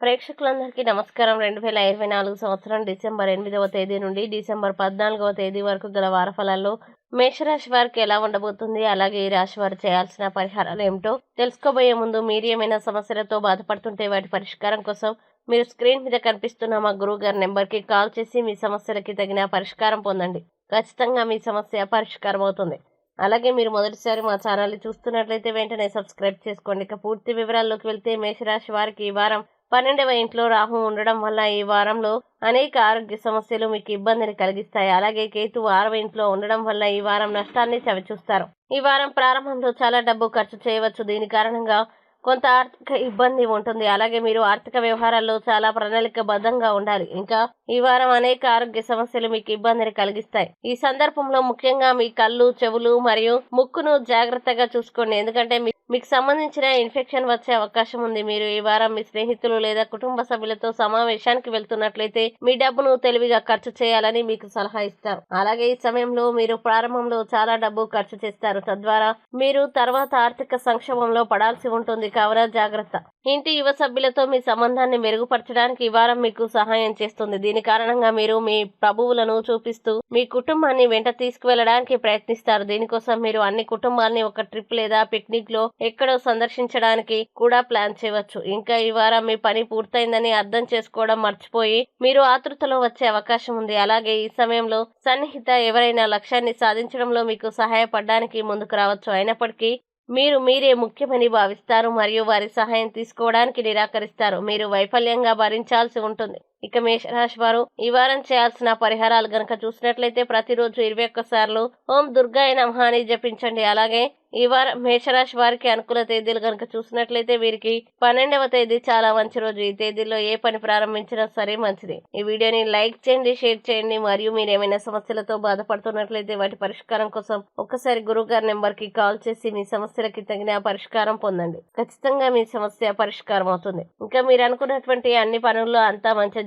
ప్రేక్షకులందరికీ నమస్కారం. రెండు వేల ఇరవై నాలుగు సంవత్సరం డిసెంబర్ ఎనిమిదవ తేదీ నుండి డిసెంబర్ పద్నాలుగవ తేదీ వరకు గల వారఫలాల్లో మేషరాశి వారికి ఎలా ఉండబోతుంది అలాగే ఈ రాశి వారు చేయాల్సిన పరిహారాలు ఏమిటో తెలుసుకోబోయే ముందు మీరు ఏమైనా సమస్యలతో బాధపడుతుంటే వాటి పరిష్కారం కోసం మీరు స్క్రీన్ మీద కనిపిస్తున్న మా గురువు గారి నెంబర్కి కాల్ చేసి మీ సమస్యలకి తగిన పరిష్కారం పొందండి. ఖచ్చితంగా మీ సమస్య పరిష్కారం అవుతుంది. అలాగే మీరు మొదటిసారి మా ఛానల్ని చూస్తున్నట్లయితే వెంటనే సబ్స్క్రైబ్ చేసుకోండి. ఇక పూర్తి వివరాల్లోకి వెళ్తే మేషరాశి వారికి ఈ వారం పన్నెండవ ఇంట్లో రాహు ఉండడం వల్ల ఈ వారంలో అనేక ఆరోగ్య సమస్యలు మీకు ఇబ్బందిని కలిగిస్తాయి. అలాగే కేతు ఆరవ ఇంట్లో ఉండడం వల్ల ఈ వారం నష్టాన్ని చవిచూస్తారు. ఈ వారం ప్రారంభంలో చాలా డబ్బు ఖర్చు చేయవచ్చు. దీని కారణంగా కొంత ఆర్థిక ఇబ్బంది ఉంటుంది. అలాగే మీరు ఆర్థిక వ్యవహారాల్లో చాలా ప్రణాళికబద్ధంగా ఉండాలి. ఇంకా ఈ వారం అనేక ఆరోగ్య సమస్యలు మీకు ఇబ్బందిని కలిగిస్తాయి. ఈ సందర్భంలో ముఖ్యంగా మీ కళ్ళు చెవులు మరియు ముక్కును జాగ్రత్తగా చూసుకోండి. ఎందుకంటే మీ- మీకు సంబంధించిన ఇన్ఫెక్షన్ వచ్చే అవకాశం ఉంది. మీరు ఈ వారం మీ స్నేహితులు లేదా కుటుంబ సభ్యులతో సమావేశానికి వెళ్తున్నట్లయితే మీ డబ్బును తెలివిగా ఖర్చు చేయాలని మీకు సలహా ఇస్తారు. అలాగే ఈ సమయంలో మీరు ప్రారంభంలో చాలా డబ్బు ఖర్చు చేస్తారు. తద్వారా మీరు తర్వాత ఆర్థిక సంక్షోభంలో పడాల్సి ఉంటుంది. కావున జాగ్రత్త. ఇంటి యువ సభ్యులతో మీ సంబంధాన్ని మెరుగుపరచడానికి ఈ వారం మీకు సహాయం చేస్తుంది. దీని కారణంగా మీరు మీ ప్రభువులను చూపిస్తూ మీ కుటుంబాన్ని వెంట తీసుకువెళ్ళడానికి ప్రయత్నిస్తారు. దీనికోసం మీరు అన్ని కుటుంబాన్ని ఒక ట్రిప్ లేదా పిక్నిక్లో ఎక్కడో సందర్శించడానికి కూడా ప్లాన్ చేయవచ్చు. ఇంకా ఈ వారం మీ పని పూర్తయిందని అర్థం చేసుకోవడం మర్చిపోయి మీరు ఆతృతలో వచ్చే అవకాశం ఉంది. అలాగే ఈ సమయంలో సన్నిహిత ఎవరైనా లక్ష్యాన్ని సాధించడంలో మీకు సహాయపడడానికి ముందుకు రావచ్చు. అయినప్పటికీ మీరు మీరే ముఖ్యమని భావిస్తారు మరియు వారి సహాయం తీసుకోవడానికి నిరాకరిస్తారు. మీరు వైఫల్యంగా భరించాల్సి ఉంటుంది. ఇక మేషరాశి వారు ఈ వారం చేయాల్సిన పరిహారాలు గనక చూసినట్లయితే ప్రతిరోజు ఇరవై ఒక్క సార్లు ఓం దుర్గాయ నమహ అని జపించండి. అలాగే ఈ వారం మేషరాశి వారికి అనుకూల తేదీలు గనక చూసినట్లయితే వీరికి పన్నెండవ తేదీ చాలా మంచి రోజు. ఈ తేదీలో ఏ పని ప్రారంభించినా సరే మంచిది. ఈ వీడియోని లైక్ చేయండి షేర్ చేయండి. మరియు మీరు ఏమైనా సమస్యలతో బాధపడుతున్నట్లయితే వాటి పరిష్కారం కోసం ఒక్కసారి గురువు గారి నెంబర్కి కాల్ చేసి మీ సమస్యలకి తగిన పరిష్కారం పొందండి. ఖచ్చితంగా మీ సమస్య పరిష్కారం అవుతుంది. ఇంకా మీరు అనుకున్నటువంటి అన్ని పనుల్లో అంతా మంచి